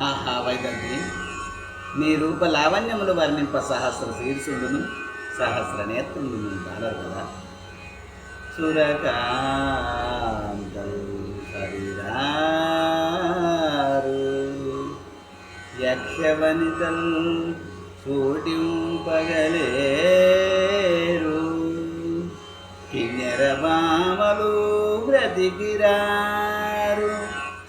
ఆహా వైదల్ని నీ రూప లావణ్యములు వర్ణింప సహస్ర శీర్షుడును సహస్ర నేత్రుడును కాలరు కదా. సురకాంతలు శరీరారు యక్షవనితలు సూటింపగలేరు. కిన్నెర బామలు బ్రతికిరారు.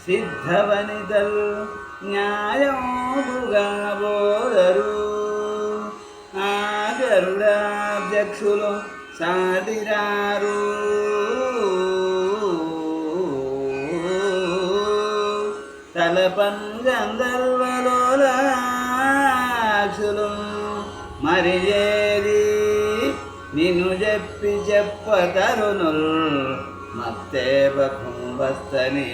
సిద్ధవనితలు న్యాయముగా బోధరు ఆ గరుడాధ్యక్షులు సాటిరారు తలపంగంధర్వలోలాక్షులు మరి ఏది నిన్ను చెప్పి చెప్ప చెప్పతరునుల్. మత్తే బకుంబస్తని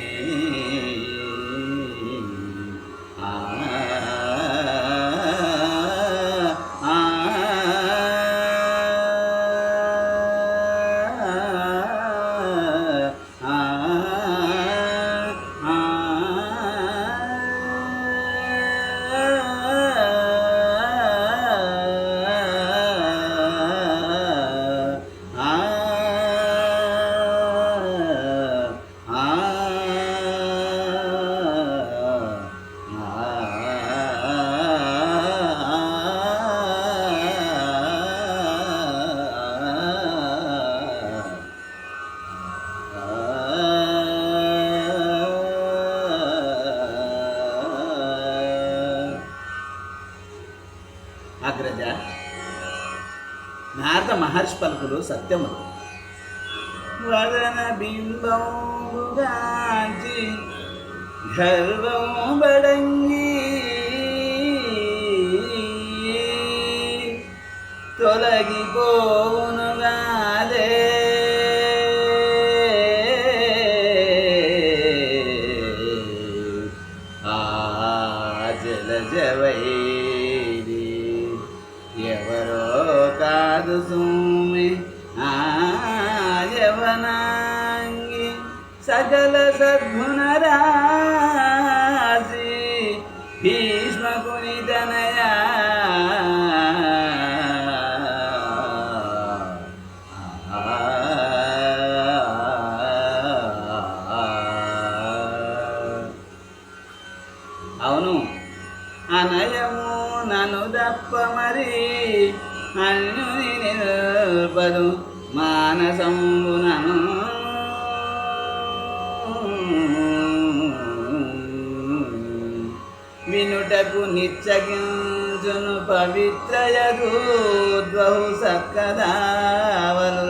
మహర్షి పలుకులు సత్యములు. వదన బింబంబుగాంచి గర్వం బడంగి తొలగిపోనుగాదే నిచ్చగించును పవిత్రయదూద్వహు సక్కదావలు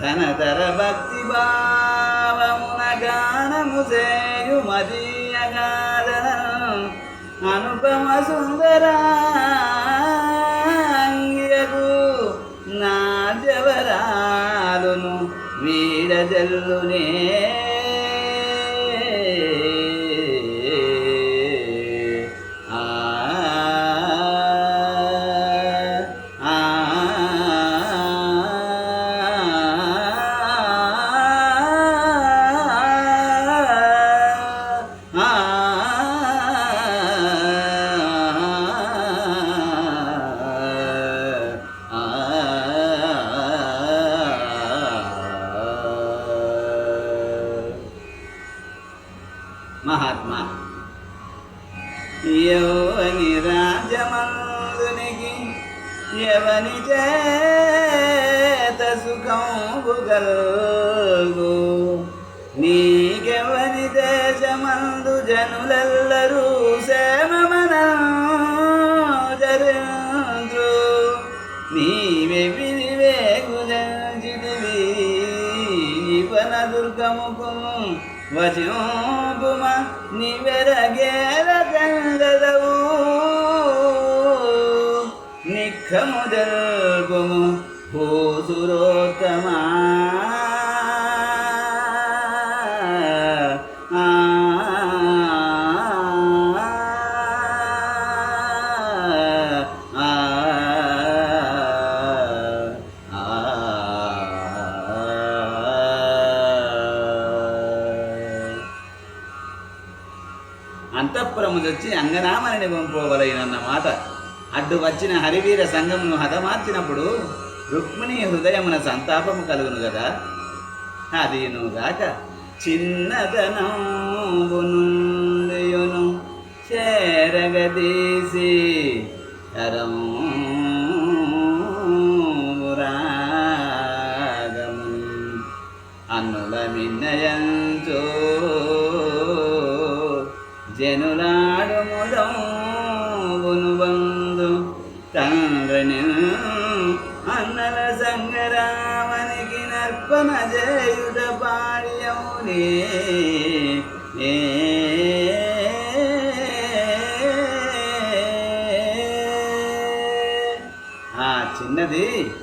ఘనతర భక్తి భావమున గానము చేయు మదీయగాదన అనుపమ సుందరాంగియకు నా జవరాలును వీడజల్లునే యవని చేత సుఖంబుగల్గు నీకెవని దేశమందు జనులెల్లరూ క్షేమమన జరంద్రు నీవే వివేగుజిదివి పన దుర్గముకు వచంబుమ నివెరగేర పంపవలైనన్నమాట అడ్డు వచ్చిన హరివీర సంఘమును హతమార్చినప్పుడు రుక్మిణి హృదయమున సంతాపము కలుగును కదా అదినుగాక చిన్నదనంబునుండియును చేరగదీసి. కరమురాగము తండ్రిని అన్నల సంగరామనికి నర్పణ చేయుట పాడ్యమునే. ఏ. ఆ చిన్నది.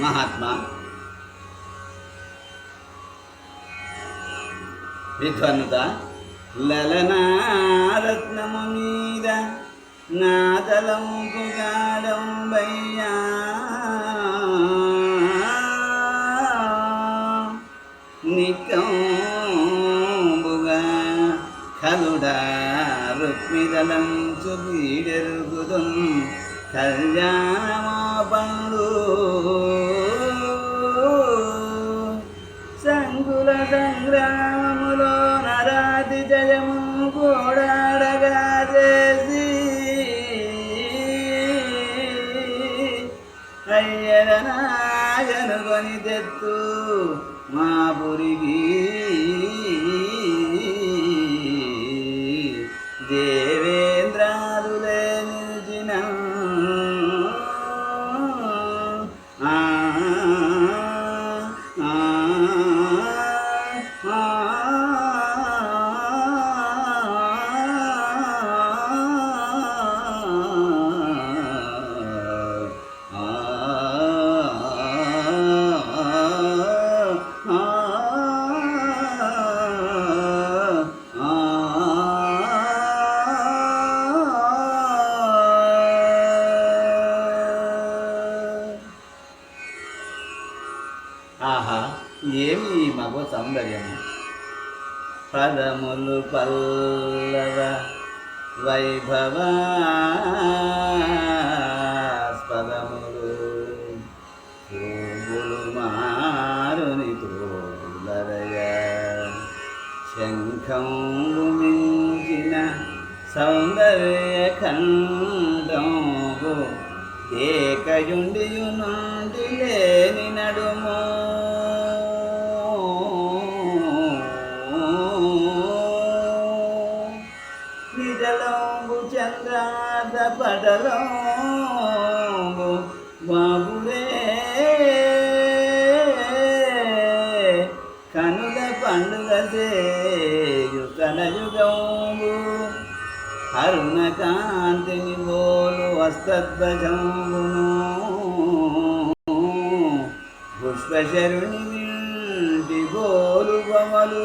మహాత్మా. విధ్వనుత లలనారత్నము మీద నాదలంపు గాడంబయ్యా నికంబుగా కలుడా రుక్మిదలంచు వీడెరుగుదుం కళ్యాణమా గ్రామములో నరాతి జయము కూడాడగా చేసి అయ్యరనాగను కొని తెత్తు మా పురిగి పదములు పల్లవ వైభవాస్పదములు పూగులు మారుని తోలరయ శంఖములు మించిన సౌందర్య ఖండంబు ఏకయుండియు నుండి లేని నడుము. కాంతిని బోలు వస్తద్వజంబును పుష్పశరుని వింటి బోలు బొమలు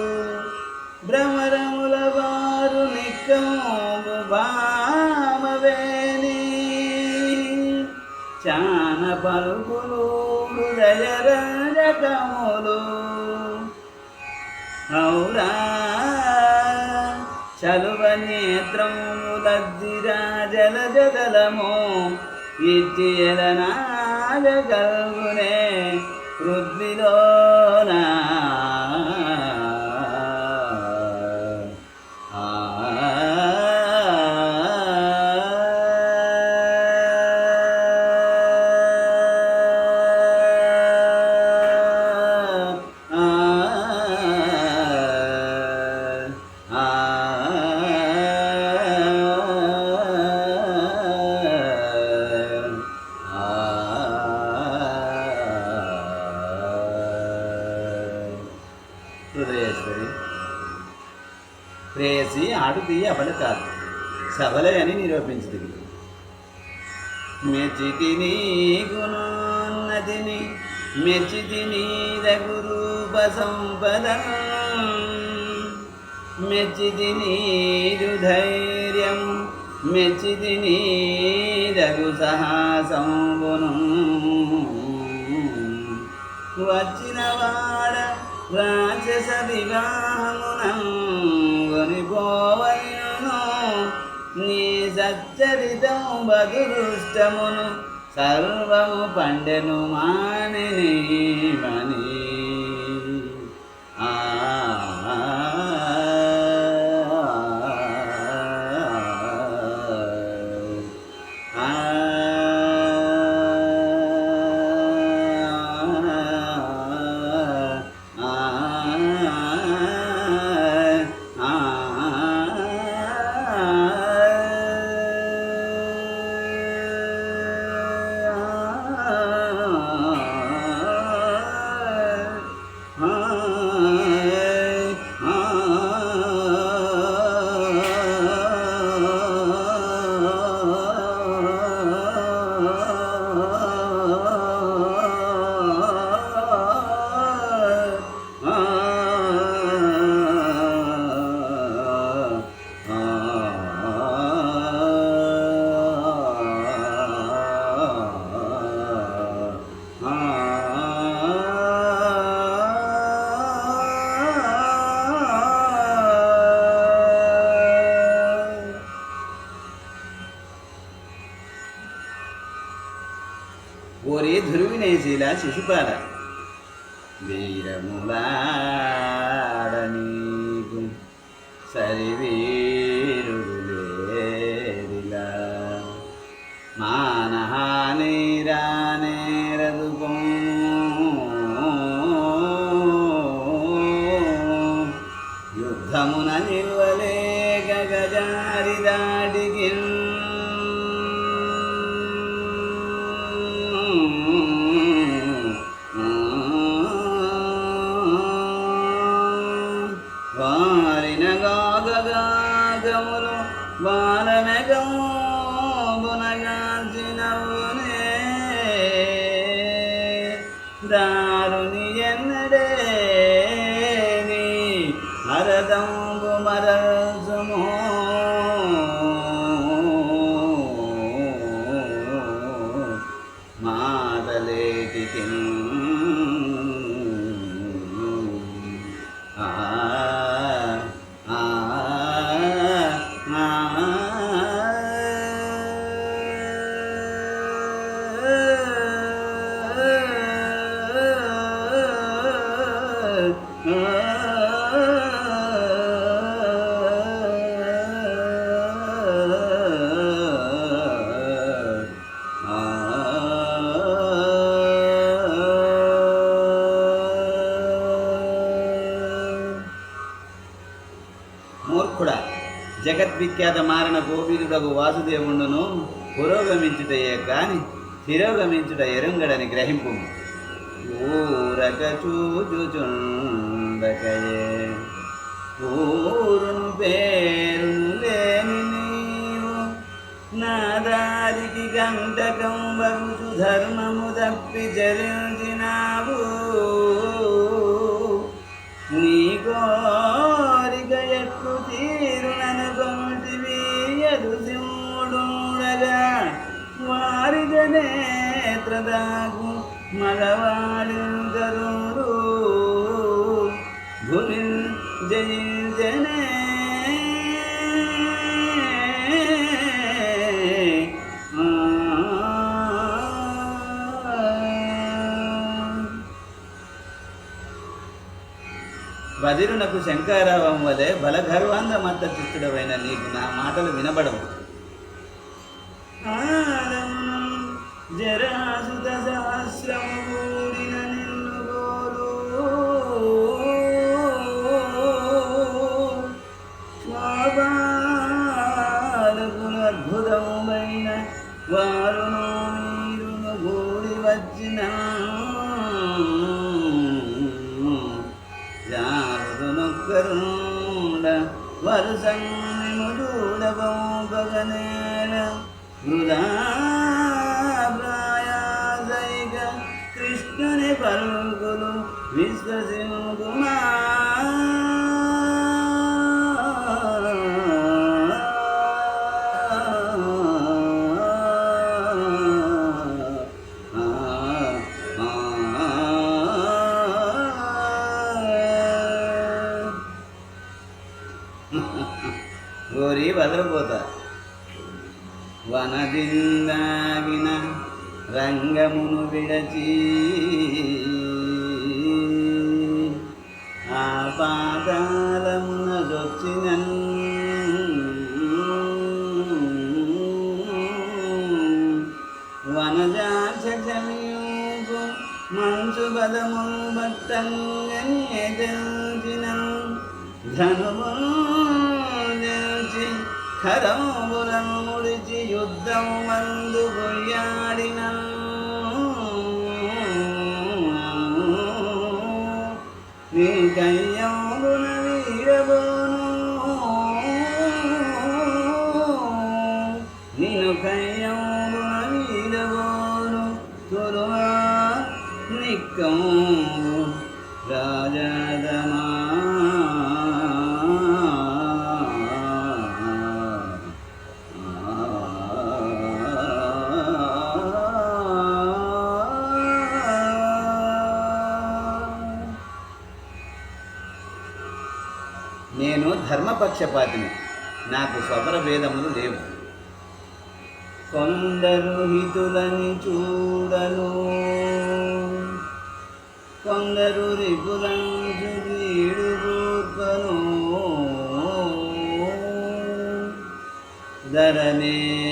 భ్రమరముల వారు నిక్కము భామవేని చాన పలుకులు హృదయరంజకములు. చలువ నేత్రములద్దిరా జల జదలము ఇచ్చి సబలే అని మెచ్చితి నీ గుణోన్నతిని మెచ్చితి నీ రఘురూప సంపద. మెచ్చితి నీరు ధైర్యం మెచ్చితి నీదగు సహాసంబును వచ్చిన వాడ రాక్షస వివాహమునం చరితం బదురుష్టమును సర్వము పండెను మానిని మని శిశుపాల వీరములా మూర్ఖుడా జగద్విఖ్యాత మారణ గోవిందుడగు వాసుదేవుండును పురోగమించుటయే కాని తిరోగమించుట ఎరుంగడని గ్రహింపు ఊరక చూచుచుండకయే ఊరును పేరును లేని నీవు నా దారికి గంటకం బగుచు ధర్మము తప్పి చరించినావు ನೇತ್ರದಾಗು నేత్రదాగు మగవాడిందరుడు భూమి జయించనే బదిరునకు శంకారావం వలె బలగర్వాంగ మత్త చిత్తుడవైన నీకు నా మాటలు వినబడవు. जरा కోరి వదలపోతా వనదిందాగిన రంగమును విడచి. ఖరములను ముడిచి యుద్ధం నేను ధర్మపక్షపాతిని. నాకు స్వపర భేదములు లేవు. కొందరు హితులని చూడను. కొందరు రిపులంచు ధరనే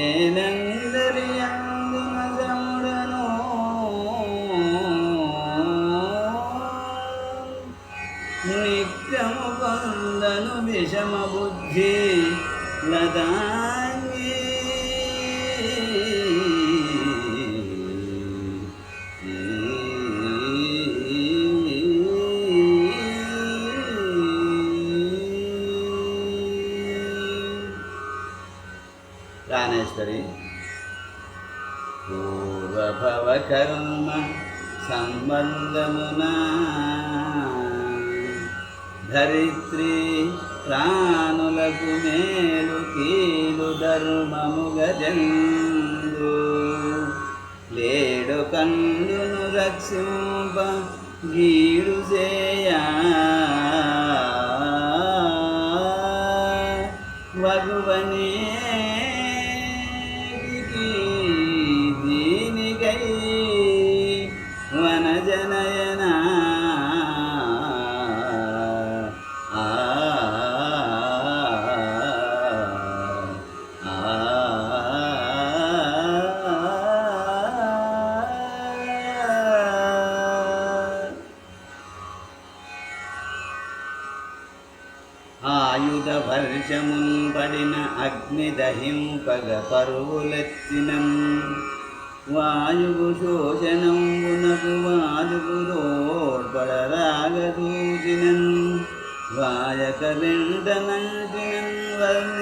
ಸರಿ అగ్ని దహింపగ పరువులెత్తినం వాయువు శోషణంబునకు వాయువు రోడ్పడరాగదూచినన్ వాయక వెంటనంటినన్ వర్ణితులం